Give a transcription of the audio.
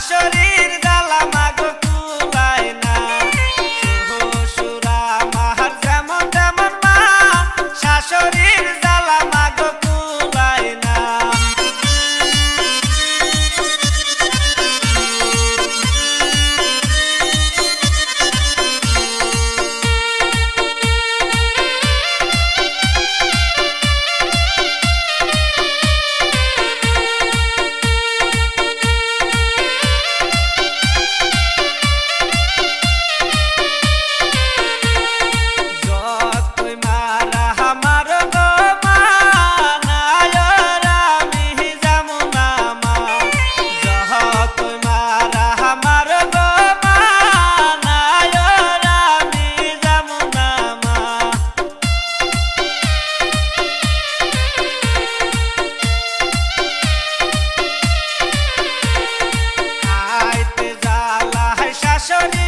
শরীর শাশুড়ির Shani.